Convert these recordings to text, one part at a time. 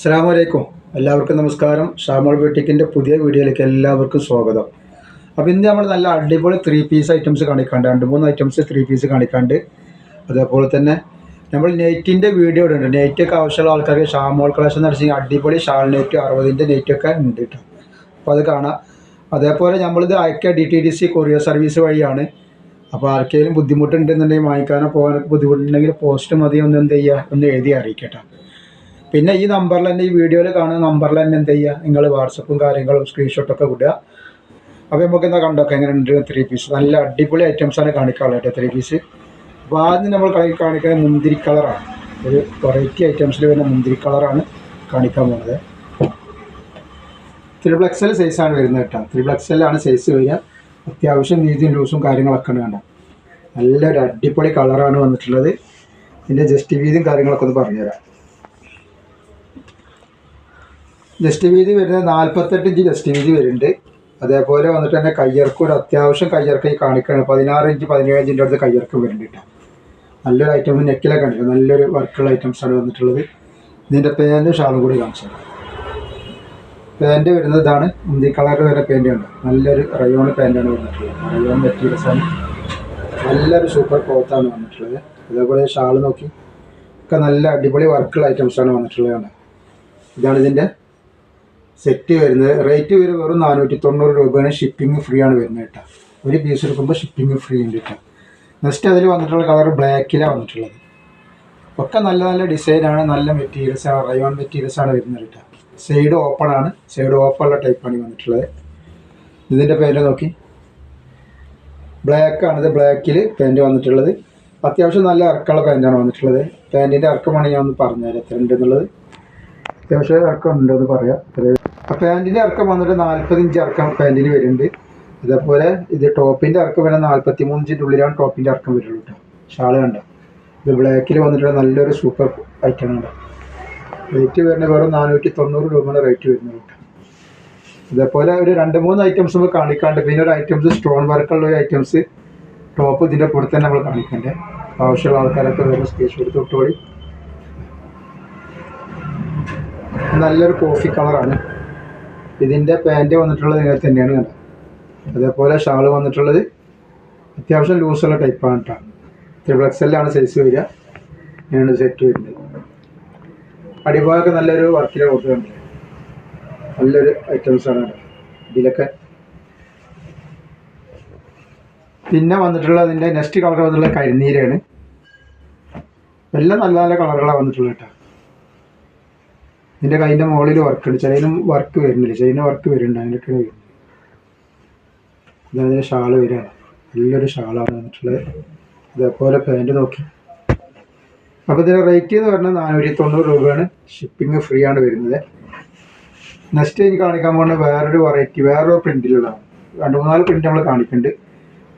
അസ്സാം വലൈക്കും എല്ലാവർക്കും നമസ്കാരം. ഷാമോൾ ബ്യൂട്ടിക്കിന്റെ പുതിയ വീഡിയോയിലേക്ക് എല്ലാവർക്കും സ്വാഗതം. അപ്പോൾ ഇന്ന് നമ്മൾ നല്ല അടിപൊളി ത്രീ പീസ് ഐറ്റംസ് കാണിക്കാണ്ട് രണ്ട് മൂന്ന് ഐറ്റംസ് ത്രീ പീസ് കാണിക്കാണ്ട്. അതേപോലെ തന്നെ നമ്മൾ നെയ്റ്റിന്റെ വീഡിയോ ഉണ്ട് നെയ്റ്റൊക്കെ ആവശ്യമുള്ള ആൾക്കാർക്ക് ഷാമോൾ കളക്ഷൻ നടത്തി അടിപൊളി ഷാൾ നെറ്റ് അറുപതിന്റെ നെയ്റ്റൊക്കെ ഉണ്ട് കേട്ടോ അപ്പോൾ അത് കാണാം. അതേപോലെ നമ്മളിത് അയക്കുക D T D C courier service വഴിയാണ്. അപ്പോൾ ആർക്കെങ്കിലും ബുദ്ധിമുട്ടുണ്ടെന്നുണ്ടെങ്കിൽ വാങ്ങിക്കാനോ പോകാനൊക്കെ ബുദ്ധിമുട്ടുണ്ടെങ്കിൽ പോസ്റ്റ് മതി ഒന്ന് എന്ത് ചെയ്യുക? ഒന്ന് എഴുതി അറിയിക്കട്ടെ. പിന്നെ ഈ നമ്പറിൽ തന്നെ ഈ വീഡിയോയിൽ കാണുന്ന നമ്പറിൽ തന്നെ എന്ത് ചെയ്യുക? നിങ്ങൾ വാട്സപ്പും കാര്യങ്ങളും സ്ക്രീൻഷോട്ടൊക്കെ വിടുക. അപ്പോൾ നമുക്ക് എന്താ കണ്ടൊക്കെ എങ്ങനെ ഉണ്ട് ത്രീ പീസ് നല്ല അടിപൊളി ഐറ്റംസാണ് കാണിക്കാറുള്ളത് കേട്ടോ ത്രീ പീസ് അപ്പോൾ ആദ്യം നമ്മൾ കാണിക്കുന്നത് മുന്തിരി കളറാണ് ഒരു വെറൈറ്റി ഐറ്റംസിൽ വരുന്ന മുന്തിരി കളറാണ് കാണിക്കാൻ പോകുന്നത്. ത്രിബിൾ എക്സൽ സൈസാണ് വരുന്നത് കേട്ടോ. ത്രിബിൾ എക്സലാണ് സൈസ് വരിക. അത്യാവശ്യം നീതിയും ലൂസും കാര്യങ്ങളൊക്കെ ഉണ്ട് കണ്ടോ? നല്ലൊരു അടിപൊളി കളറാണ് വന്നിട്ടുള്ളത്. ഇതിന്റെ ജസ്റ്റ് വീതിയും കാര്യങ്ങളൊക്കെ ഒന്ന് പറഞ്ഞുതരാം. ജസ്റ്റ് വീതി വരുന്നത് നാൽപ്പത്തെട്ട് ഇഞ്ച് ജസ്റ്റ് വീതി വരുന്നുണ്ട്. അതേപോലെ വന്നിട്ട് തന്നെ കയ്യർക്ക് ഒരു അത്യാവശ്യം കയ്യർക്ക് കാണിക്കുകയാണ് പതിനാറ് ഇഞ്ച് പതിനേഴ് ഇഞ്ചിന്റെ അടുത്ത് കയ്യർക്ക് വരുന്നുണ്ട് നല്ലൊരു ഐറ്റം നെക്കിലൊക്കെ ഉണ്ട് നല്ലൊരു വർക്കുള്ള ഐറ്റംസാണ് വന്നിട്ടുള്ളത്. ഇതിന്റെ പാന്റും ഷാളും കൂടി കാണിച്ചത് പാന്റ് വരുന്നത് ഇതാണ്. മുന്തി കളർ വരുന്ന പാന്റ് ഉണ്ട് നല്ലൊരു റയോൺ പാന്റാണ് വന്നിട്ടുള്ളത്. റയോൺ മെറ്റീരിയൽസാണ് നല്ലൊരു സൂപ്പർ ക്ലോത്താണ് വന്നിട്ടുള്ളത്. അതേപോലെ ഷാൾ നോക്കി. ഒക്കെ നല്ല അടിപൊളി വർക്കുള്ള ഐറ്റംസാണ് വന്നിട്ടുള്ളത് കണ്ടോ. ഇതാണ് ഇതിന്റെ സെറ്റ് വരുന്നത്. റേറ്റ് വരും വെറും നാനൂറ്റി തൊണ്ണൂറ് രൂപയാണ് ഷിപ്പിംഗ് ഫ്രീ ആണ് വരുന്നത് കേട്ടോ. ഒരു പീസ് എടുക്കുമ്പോൾ ഷിപ്പിംഗ് ഫ്രീ ഉണ്ട് കേട്ടോ. നെക്സ്റ്റ് അതിൽ വന്നിട്ടുള്ള കളർ ബ്ലാക്കിലാണ് വന്നിട്ടുള്ളത്. ഒക്കെ നല്ല നല്ല ഡിസൈനാണ് നല്ല മെറ്റീരിയൽസ് ആണ് റയോൺ മെറ്റീരിയൽസ് ആണ് വരുന്നത് കേട്ടോ. സൈഡ് ഓപ്പൺ ആണ്. സൈഡ് ഓപ്പൺ ഉള്ള ടൈപ്പാണ് വന്നിട്ടുള്ളത്. ഇതിന്റെ പേര് നോക്കി. ബ്ലാക്ക് ആണ് ഇത്. ബ്ലാക്കിൽ പാന്റ് വന്നിട്ടുള്ളത്. അത്യാവശ്യം നല്ല ഇറക്കമുള്ള പാന്റാണ് വന്നിട്ടുള്ളത്. പാന്റിന്റെ ഇറക്കമാണ് ഞാൻ ഒന്ന് പറഞ്ഞുതരാം. എത്ര ഉണ്ടെന്നുള്ളത് അത്യാവശ്യം ഇറക്കം ഉണ്ടെന്ന് പറയാം. പാന്റിന്റെ ഇറക്കം വന്നിട്ട് നാൽപ്പത് ഇഞ്ച് ഇറക്കം പാന്റിന് വരുന്നുണ്ട്. അതേപോലെ ഇത് ടോപ്പിന്റെ ഇറക്കം വരെ നാൽപ്പത്തി മൂന്ന് ഉള്ളിലാണ് ടോപ്പിന്റെ ഇറക്കം വരുള്ളൂ കേട്ടോ ഷാൾ കണ്ട. ഇത് ബ്ലാക്കിൽ വന്നിട്ടുള്ള നല്ലൊരു സൂപ്പർ ഐറ്റം ഉണ്ട് റേറ്റ് വരുന്നത് വെറും നാനൂറ്റി തൊണ്ണൂറ് രൂപയാണ് റേറ്റ് വരുന്നത് കേട്ടോ ഇതേപോലെ ഒരു രണ്ട് മൂന്ന് ഐറ്റംസ് നമ്മൾ കാണിക്കാണ്ട്. പിന്നെ ഒരു ഐറ്റംസ് സ്റ്റോൺ വർക്കുള്ള ഒരു ഐറ്റംസ് ടോപ്പ് ഇതിന്റെ കൂടെ തന്നെ നമ്മൾ കാണിക്കണ്ടേ. ആവശ്യമുള്ള ആൾക്കാരൊക്കെ വരുന്ന സ്ക്രീൻഷോട്ട് തൊട്ടുകൂടി നല്ലൊരു കോഫി കളറാണ് ഇതിന്റെ പാന്റ് വന്നിട്ടുള്ളത് ഇങ്ങനെ തന്നെയാണ് കേട്ടോ അതേപോലെ ഷാൾ വന്നിട്ടുള്ളത് അത്യാവശ്യം ലൂസുള്ള ടൈപ്പാണ് കേട്ടോ ത്രിബിൾ എക്സലാണ് സൈസ് വരിക. ഇങ്ങനെയാണ് സെറ്റ് വരുന്നത്. അടിഭാഗമൊക്കെ നല്ലൊരു വർക്കിലെ കൊടുക്കുന്നുണ്ട് നല്ലൊരു ഐറ്റംസാണ് ഇതിലൊക്കെ. പിന്നെ വന്നിട്ടുള്ള അതിന്റെ നെക്സ്റ്റ് കളർ വന്നിട്ടുള്ള കരിനീരാണ് എല്ലാം നല്ല നല്ല കളറുകളാണ് വന്നിട്ടുള്ളത് കേട്ടോ ഇതിന്റെ കൈന്റെ മുകളിൽ വർക്ക് ഉണ്ട്. ചിലതിനും വർക്ക് വരുന്നില്ല. ചെറിയ വർക്ക് വരുന്നുണ്ട്. അതിനൊക്കെ വരുന്നത് ഇതാണ് ഷാൾ വരികയാണ് നല്ലൊരു ഷാളാണ് വന്നിട്ടുള്ളത്. അതേപോലെ പാന്റ് നോക്കി. അപ്പോൾ ഇതിന്റെ റേറ്റ് എന്ന് പറഞ്ഞാൽ നാനൂറ്റി തൊണ്ണൂറ് രൂപയാണ്. ഷിപ്പിംഗ് ഫ്രീ ആണ് വരുന്നത്. നെക്സ്റ്റ് എനിക്ക് കാണിക്കാൻ പോകുന്ന വേറൊരു വെറൈറ്റി വേറൊരു പ്രിന്റിലുള്ളതാണ് രണ്ട് മൂന്നാൽ പ്രിന്റ് നമ്മൾ കാണിക്കുന്നുണ്ട്.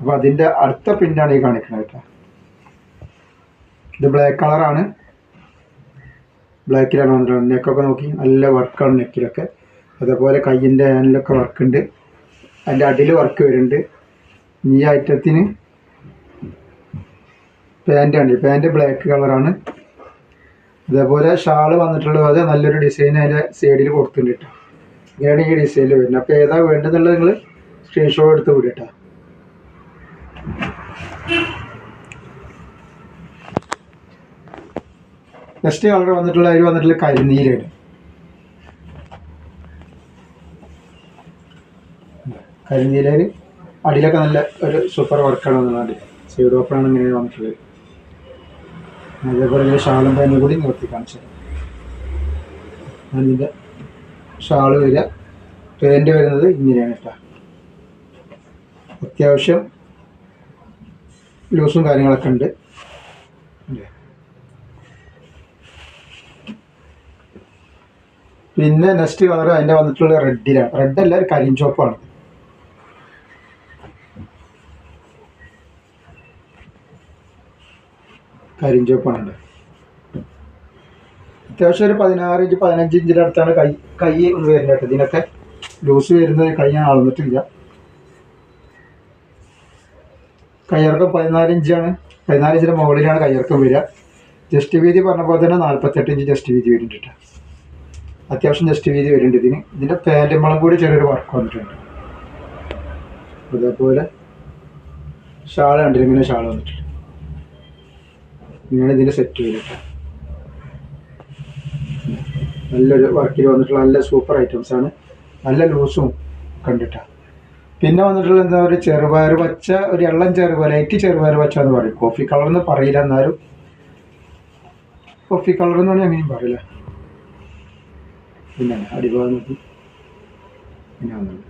അപ്പോൾ അതിന്റെ അടുത്ത പ്രിന്റാണ് ഈ കാണിക്കുന്നത് കേട്ടോ. ഇത് ബ്ലാക്ക് കളറാണ് ബ്ലാക്കിലാണ് വന്നിട്ടുള്ളത് നെക്കൊക്കെ നോക്കി നല്ല വർക്കാണ് നെക്കിലൊക്കെ. അതേപോലെ കയ്യിന്റെ ഹാൻഡിലൊക്കെ വർക്ക് ഉണ്ട് അതിന്റെ അടിയിൽ വർക്ക് വരുന്നുണ്ട്. ഈ ഐറ്റത്തിന് പാന്റാണ് പാന്റ് ബ്ലാക്ക് കളറാണ് അതേപോലെ ഷാൾ വന്നിട്ടുള്ളത് അത് നല്ലൊരു ഡിസൈൻ അതിന്റെ സൈഡിൽ കൊടുത്തിട്ടുണ്ട് കേട്ടോ ഇങ്ങനെയാണ് ഈ ഡിസൈനിൽ വരുന്നത്. അപ്പോൾ ഏതാ വേണ്ടതെന്നുള്ളത് നിങ്ങൾ സ്ക്രീൻഷോട്ട് എടുത്ത് വിടും നെക്സ്റ്റ് കളർ വന്നിട്ടുള്ള അരി വന്നിട്ടുള്ള കരിനീരാണ് കരിനീരയിൽ അടിയിലൊക്കെ നല്ല ഒരു സൂപ്പർ വർക്കാണ് വന്നിട്ട് സൈഡ് ഓപ്പണാണ് ഇങ്ങനെ വന്നിട്ടുള്ളത്. അതേപോലെ ഇങ്ങനെ ഷാളും പാനും കൂടി നിർത്തി കാണിച്ചത് അതിന്റെ ഷാൾ വരിക. പേന്റ് വരുന്നത് ഇങ്ങനെയാണ് കേട്ടോ. അത്യാവശ്യം ലൂസും കാര്യങ്ങളൊക്കെ ഉണ്ട്. പിന്നെ നെക്സ്റ്റ് കളർ അതിന്റെ വന്നിട്ടുള്ള റെഡിലാണ് റെഡ് അല്ല ഒരു കരിഞ്ചോപ്പാണ് കരിഞ്ചോപ്പാണ് അത്യാവശ്യം ഒരു പതിനാറ് ഇഞ്ച് പതിനഞ്ച് ഇഞ്ചിന്റെ അടുത്താണ് കൈ കൈ ഒന്ന് വരുന്നത് ഇതിനൊക്കെ ലൂസ് വരുന്നത് കൈ ഞാൻ അളന്നിട്ടില്ല. കയ്യിറക്കം പതിനാല് ഇഞ്ചാണ് മുകളിലാണ് കയ്യിറക്കം വരിക. ജസ്റ്റ് വീതി പറഞ്ഞ പോലെ തന്നെ നാൽപ്പത്തെട്ട് ഇഞ്ച് ജസ്റ്റ് വീതി വരുന്നുണ്ട് അത്യാവശ്യം ജസ്റ്റ് വീതി വരുന്നുണ്ട് ഇതിന്. ഇതിന്റെ മളം കൂടി ചെറിയൊരു വർക്ക് വന്നിട്ടുണ്ട്. അതേപോലെ ഷാൾ കണ്ടില്ല? ഇങ്ങനെ ഷാൾ വന്നിട്ടുണ്ട്. ഇങ്ങനെ ഇതിന്റെ സെറ്റ് ചെയ്തിട്ട് നല്ലൊരു വർക്കിൽ വന്നിട്ടുള്ള നല്ല സൂപ്പർ ഐറ്റംസ് ആണ്. നല്ല ലൂസും കണ്ടിട്ടാണ് പിന്നെ വന്നിട്ടുള്ള എന്താ പറയുക ചെറുപയർ പച്ച ഒരു എള്ളം ചെറുപയർ ലൈറ്റ് ചെറുപയർ പച്ച എന്ന് പറയും. കോഫി കളർ എന്ന് പറയില്ല എന്നാലും. കോഫി കളർ എന്ന് പറഞ്ഞാൽ അങ്ങനെയും പറയില്ല. പിന്നെ അടിഭാഗത്ത് പിന്നെ വന്നുണ്ട്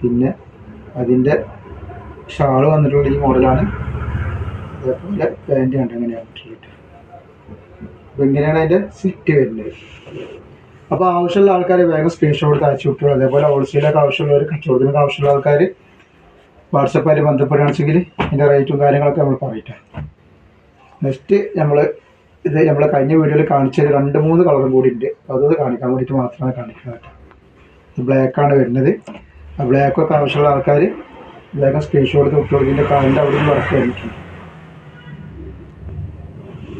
പിന്നെ അതിന്റെ ഷാൾ വന്നിട്ടുള്ള ഈ മോഡലാണ്. അതേപോലെ പാന്റ് കണ്ട് വന്നിട്ടുള്ളത് അപ്പോൾ ഇങ്ങനെയാണ് അതിന്റെ സിറ്റ് വരുന്നത്. അപ്പോൾ ആവശ്യമുള്ള ആൾക്കാർ വേഗം സ്ക്രീൻഷോട്ട് അയച്ചു വിട്ടു. അതേപോലെ ഹോൾസെയിലൊക്കെ ആവശ്യമുള്ളവർ കച്ചവടത്തിനൊക്കെ ആവശ്യമുള്ള ആൾക്കാർ വാട്സപ്പായിട്ട് ബന്ധപ്പെടുകയാണെങ്കിൽ ഇതിന്റെ റേറ്റും കാര്യങ്ങളൊക്കെ നമ്മൾ പറയട്ടെ. നെക്സ്റ്റ് നമ്മൾ ഇത് നമ്മളെ കഴിഞ്ഞ വീഡിയോയിൽ കാണിച്ചത് രണ്ട് മൂന്ന് കളറും കൂടി ഉണ്ട് അതത് കാണിക്കാൻ വേണ്ടിയിട്ട് മാത്രമാണ് കാണിക്കുന്നത് ഇത് ബ്ലാക്കാണ് വരുന്നത്. ആ ബ്ലാക്കൊക്കെ ആവശ്യമുള്ള ആൾക്കാർ ബ്ലാക്ക് സ്ക്രീൻഷോട്ട് എടുത്ത് വിട്ടു ഇതിന്റെ കാലിന്റെ അവിടെ നിന്ന് വർക്ക്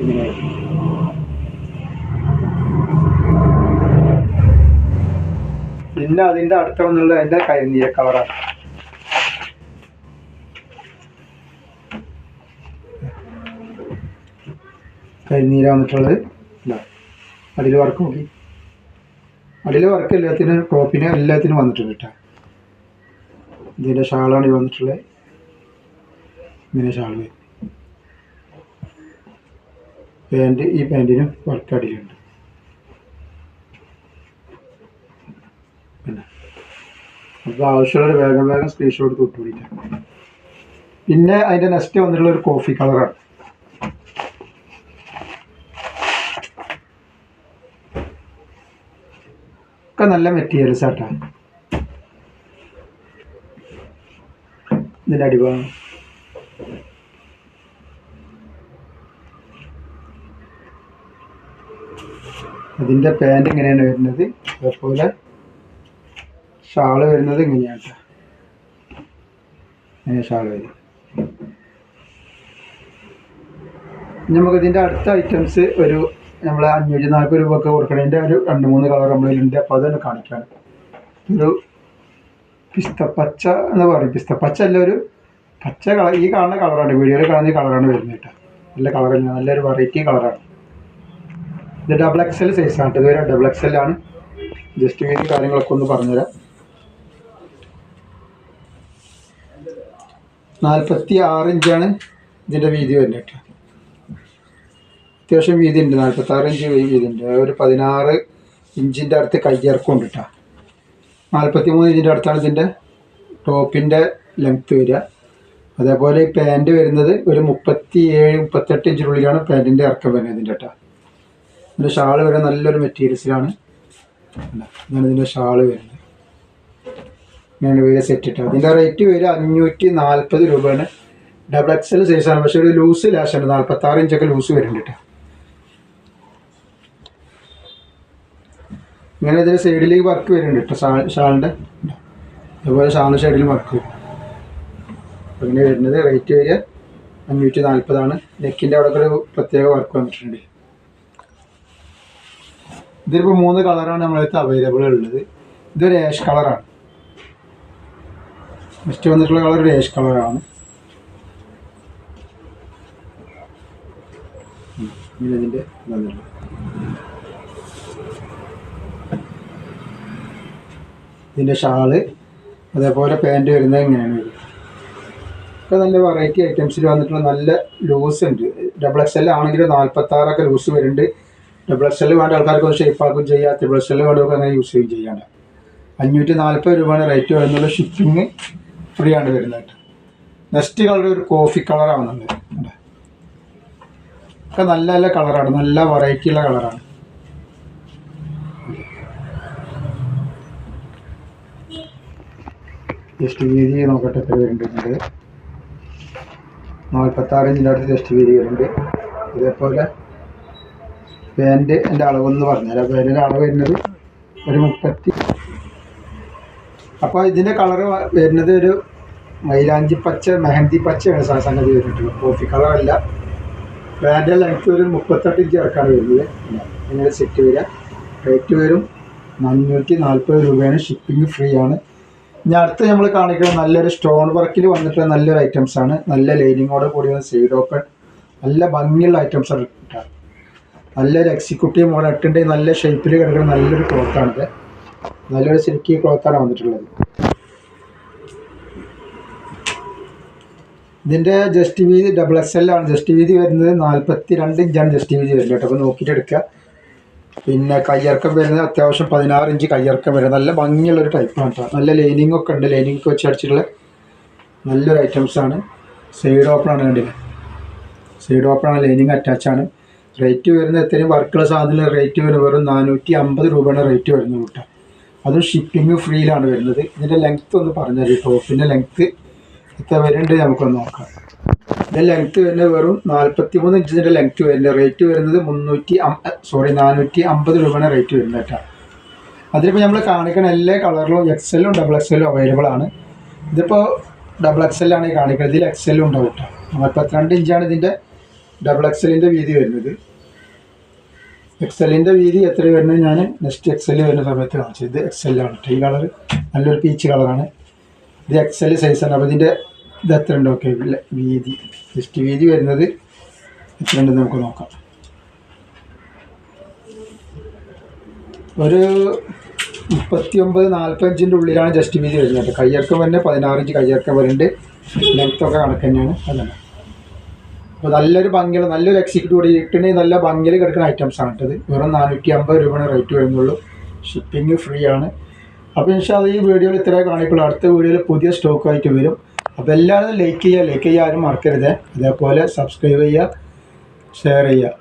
ഇങ്ങനെയായിരിക്കും പിന്നെ അതിന്റെ അടുത്ത വന്നുള്ള അതിന്റെ കളറാണ് കരിനീല വന്നിട്ടുള്ളത് അടിയിൽ വർക്ക് നോക്കി. അടിയിൽ വർക്ക് എല്ലാത്തിനും ടോപ്പിന് എല്ലാത്തിനും വന്നിട്ടുണ്ട് കേട്ടോ ഇതിന്റെ ഷാളാണ് ഈ വന്നിട്ടുള്ളത് ഇങ്ങനെ ഷാൾ വരും പാന്റ് ഈ പാന്റിനും വർക്ക് അടിയിലുണ്ട്. പിന്നെ. അപ്പോൾ ആവശ്യമുള്ളൊരു വേഗം വേഗം സ്ക്രീൻഷോട്ട് തൊട്ടുപിടിക്കാം പിന്നെ അതിന്റെ നെക്സ്റ്റ് വന്നിട്ടുള്ള ഒരു കോഫി കളറാണ് ഒക്കെ നല്ല മെറ്റീരിയൽസ് ആട്ടാ. ഇതിന്റെ അടിഭാഗം. അതിന്റെ പാന്റ് ഇങ്ങനെയാണ് വരുന്നത്. അതേപോലെ ഷാൾ വരുന്നത് ഇങ്ങനെയാണ് കേട്ടോ ഷാൾ വരും. നമുക്കിതിന്റെ അടുത്ത ഐറ്റംസ് ഒരു നമ്മൾ അഞ്ഞൂറ്റി നാൽപ്പത് രൂപ കൊടുക്കണതിന്റെ ഒരു രണ്ട് മൂന്ന് കളർ നമ്മളിലുണ്ട്. അപ്പോൾ അതൊന്ന് കാണിക്കാം ഒരു പച്ച എന്ന് പറയും. പിസ്തപ്പച്ച അല്ല ഒരു പച്ച കളർ ഈ കാണുന്ന കളറാണ്. വീഡിയോയിൽ കാണുന്ന ഈ കളറാണ് വരുന്നത് കേട്ടോ. നല്ല തന്നെ. നല്ലൊരു വെറൈറ്റി കളറാണ്. ഇത് ഡബിൾ എക്സൽ സൈസാണ് ഇത് വരെ ഡബിൾ ആണ്. ജസ്റ്റ് വീതി കാര്യങ്ങളൊക്കെ ഒന്ന് പറഞ്ഞുതരാം. നാൽപ്പത്തി ആറ് ഇഞ്ചാണ് ഇതിന്റെ വീതി വരുന്നത് കേട്ടോ. അത്യാവശ്യം വീതി ഉണ്ട് നാൽപ്പത്തി ആറ് ഇഞ്ച് വീതി ഉണ്ട് ഒരു പതിനാറ് ഇഞ്ചിന്റെ അടുത്ത് കയ്യിറക്കം ഉണ്ട് നാൽപ്പത്തി മൂന്ന് ഇഞ്ചിന്റെ അടുത്താണ് ഇതിന്റെ ടോപ്പിന്റെ ലെങ്ത്ത് വരിക. അതേപോലെ ഈ പാന്റ് വരുന്നത് ഒരു മുപ്പത്തി ഏഴ് മുപ്പത്തെട്ട് ഇഞ്ചിനുള്ളിലാണ് പാന്റിന്റെ ഇറക്കം വരുന്നത് ഇതിന്റെ കേട്ടോ ഇതിന്റെ ഷാൾ വരെ നല്ലൊരു മെറ്റീരിയൽസിലാണ് ഇതാണ് ഇതിന്റെ ഷാൾ വരുന്നത്. ഇങ്ങനെ വരിക സെറ്റ് ഇട്ട് അതിന്റെ റേറ്റ് വരിക അഞ്ഞൂറ്റി നാൽപ്പത് രൂപയാണ് ഡബിൾ എക്സൽ സൈസാണ് പക്ഷേ ഒരു ലൂസ് ലാഷാണ് നാൽപ്പത്താറ് ഇഞ്ചൊക്കെ ലൂസ് വരുന്നുണ്ട് കേട്ടോ ഇങ്ങനെ ഇതിന്റെ സൈഡിലേക്ക് വർക്ക് വരുന്നുണ്ട് കേട്ടോ ഷാൾ ഷാളിന്റെ അതുപോലെ ഷാളിന്റെ സൈഡിൽ വർക്ക് വരും. അങ്ങനെ വരുന്നത് റേറ്റ് വരിക അഞ്ഞൂറ്റി നാൽപ്പതാണ് നെക്കിന്റെ അവിടെ ഒരു പ്രത്യേക വർക്ക് വന്നിട്ടുണ്ട്. ഇതിലിപ്പോൾ മൂന്ന് കളറാണ് നമ്മളടുത്ത് അവൈലബിൾ ഉള്ളത്. ഇതൊരു ഏഷ് കളറാണ് നെക്സ്റ്റ് വന്നിട്ടുള്ള കളർ ഒരു ഏഷ് കളറാണ് ഇതിന്റെ വന്നിട്ടുള്ളത് ഇതിന്റെ ഷാൾ അതേപോലെ പാന്റ് വരുന്നത് ഇങ്ങനെയാണ് വരിക. ഒക്കെ നല്ല വെറൈറ്റി ഐറ്റംസിൽ വന്നിട്ടുള്ള നല്ല ലൂസ് ഉണ്ട്. ഡബിൾ എക്സ് എൽ ആണെങ്കിൽ നാൽപ്പത്താറൊക്കെ ലൂസ് വരുന്നുണ്ട്. ഡബിൾ എക്സ് എൽ വേണ്ട ആൾക്കാർക്ക് ഒന്ന് ഷേപ്പ് ആക്കും ചെയ്യാം. ത്രിബിൾ എക്സ് എൽ വേണ്ടവർക്ക് അങ്ങനെ യൂസ് ചെയ്യും. ചെയ്യാണ്ട് അഞ്ഞൂറ്റി നാൽപ്പത് രൂപയാണ് റേറ്റ് വരുന്നത്. ഷിപ്പിംഗ് ഫ്രീ ആണ് വരുന്നത്. നെക്സ്റ്റ് കളർ ഒരു കോഫി കളറാണ് നല്ല നല്ല കളറാണ് നല്ല വെറൈറ്റിയുള്ള കളറാണ് ജസ്റ്റ് വീതി നോക്കട്ടെ എത്ര വരുന്നുണ്ട് നാൽപ്പത്താറ് ഇഞ്ചിന്റെ അടുത്ത് ജസ്റ്റ് വീതി വരുന്നുണ്ട് ഇതേപോലെ പാന്റ് എന്റെ അളവെന്ന് പറഞ്ഞുതരാം പാന്റിന്റെ അളവ് വരുന്നത് ഒരു മുപ്പത്തി അപ്പോൾ ഇതിന്റെ കളറ് വരുന്നത് ഒരു മൈലാഞ്ചി പച്ച മെഹന്തി പച്ചയാണ് സാ- സംഗതി വരുന്നിട്ടുള്ളത് കോഫി കളറല്ല പാന്റ് ലെങ്ത്ത് ഒരു മുപ്പത്തെട്ട് ഇഞ്ച് ഇറക്കാണ് വരുന്നത്. ഇങ്ങനെ സെറ്റ് വരിക. റേറ്റ് വരും നാനൂറ്റി നാൽപ്പത് രൂപയാണ് ഷിപ്പിംഗ് ഫ്രീ ആണ്. ഇനി അടുത്ത് നമ്മൾ കാണിക്കുന്നത് നല്ലൊരു സ്റ്റോൺ വർക്കിൽ വന്നിട്ടുള്ള നല്ലൊരു ഐറ്റംസ് ആണ്. നല്ല ലൈനിങ്ങോട് കൂടിയ സൈഡ് ഓപ്പൺ നല്ല ഭംഗിയുള്ള ഐറ്റംസ് ആണ് കിട്ടുക. നല്ലൊരു എക്സിക്യൂട്ടീവ് മോഡൽ ഇട്ടിന്റെ നല്ല ഷേപ്പിൽ കിടക്കുന്ന നല്ലൊരു ക്ലോത്താണിത് നല്ലൊരു സിൽക്കി ക്ലോത്താണ് വന്നിട്ടുള്ളത്. ഇതിന്റെ ജസ്റ്റ് വീതി ഡബിൾ എക്സ് എൽ ആണ്. ജസ്റ്റ് വീതി വരുന്നത് നാൽപ്പത്തി രണ്ട് ഇഞ്ചാണ് ജസ്റ്റ് വീതി വരുന്നത് കേട്ടോ. അപ്പോൾ നോക്കിയിട്ട് എടുക്കുക. പിന്നെ കയ്യിറക്കം വരുന്നത് അത്യാവശ്യം പതിനാറ് ഇഞ്ച് കയ്യിറക്കം വരുന്നത് നല്ല ഭംഗിയുള്ളൊരു ടൈപ്പാണ് കേട്ടോ നല്ല ലൈനിങ് ഒക്കെ ഉണ്ട്. ലൈനിങ് വെച്ച് അടിച്ചിട്ടുള്ള നല്ലൊരു ഐറ്റംസ് ആണ്. സൈഡ് ഓപ്പൺ ആണ് കണ്ടില്ലേ? സൈഡ് ഓപ്പണാണ് ലൈനിങ് അറ്റാച്ച് ആണ്. റേറ്റ് വരുന്നത് എത്രയും വർക്കുള്ള സാധനം റേറ്റ് വരുന്നത് വെറും നാനൂറ്റി അമ്പത് രൂപയാണ് റേറ്റ് വരുന്നത് കേട്ടോ അതും ഷിപ്പിംഗ് ഫ്രീയിലാണ് വരുന്നത്. ഇതിന്റെ ലെങ്ത്ത് ഒന്ന് പറഞ്ഞാൽ ടോപ്പിന്റെ ലെങ്ത്ത് എത്ര വരുന്നുണ്ട് നമുക്കൊന്ന് നോക്കാം. ഇതിന്റെ ലെങ്ത് വരുന്നത് വെറും നാൽപ്പത്തി മൂന്ന് ഇഞ്ചിന്റെ ലെങ്ത്ത് വരുന്നത്. റേറ്റ് വരുന്നത് മുന്നൂറ്റി സോറി നാനൂറ്റി അമ്പത് രൂപയാണ് റേറ്റ് വരുന്നത് കേട്ടോ. അതിലിപ്പോൾ നമ്മൾ കാണിക്കുന്ന എല്ലാ കളറിലും എക്സലും ഡബിൾ എക്സലും അവൈലബിൾ ആണ്. ഇതിപ്പോൾ ഡബിൾ എക്സലാണ് ഈ കാണിക്കുന്നത് ഇതിൽ എക്സലും ഉണ്ടാവും കേട്ടോ. നാൽപ്പത്തിരണ്ട് ഇഞ്ചാണ് ഇതിന്റെ ഡബിൾ എക്സലിന്റെ വീതി വരുന്നത്. എക്സലിന്റെ വീതി എത്ര വരുന്നത് ഞാൻ നെക്സ്റ്റ് എക്സൽ വരുന്ന സമയത്ത് കാണിച്ചത് ഇത് എക്സെല്ലാണ് കേട്ടോ. ഈ കളർ നല്ലൊരു പീച്ച് കളറാണ് ഇത് എക്സൽ സൈസാണ് അപ്പോൾ ഇതിന്റെ ഇത് എത്ര ഉണ്ട് ഓക്കെ വീതി. ജസ്റ്റ് വീതി വരുന്നത് എത്ര ഉണ്ടെന്ന് നമുക്ക് നോക്കാം. ഒരു മുപ്പത്തി ഒമ്പത് നാൽപ്പത്തഞ്ചിന്റെ ഉള്ളിലാണ് ജസ്റ്റ് വീതി വരുന്നത് കയ്യിറക്കം വരുന്നത് പതിനാറ് ഇഞ്ച് കയ്യിറക്കം വരുന്നുണ്ട്. ലെങ്ത് ഒക്കെ കണക്ക് തന്നെയാണ്. അതാണ്. അപ്പോൾ നല്ലൊരു ഭംഗിയുള്ള നല്ലൊരു എക്സിക്യൂട്ടീവ് കിട്ടണേ നല്ല ഭംഗിയിൽ കിടക്കുന്ന ഐറ്റംസ് ആണ് കേട്ടത് വെറും നാനൂറ്റി അമ്പത് രൂപയാണ് റേറ്റ് വരുന്നുള്ളൂ. ഷിപ്പിംഗ് ഫ്രീ ആണ്. അപ്പോൾ ഇൻഷാൽ ഈ വീഡിയോയിൽ ഇത്രയേ കാണിക്കുള്ളൂ. അടുത്ത വീഡിയോയിൽ പുതിയ സ്റ്റോക്കായിട്ട് വരും. അപ്പോൾ എല്ലാവരും ലൈക്ക് ചെയ്യുക ലൈക്ക് ചെയ്യുക ആരും മറക്കരുത്. അതേപോലെ സബ്സ്ക്രൈബ് ചെയ്യുക ഷെയർ ചെയ്യുക.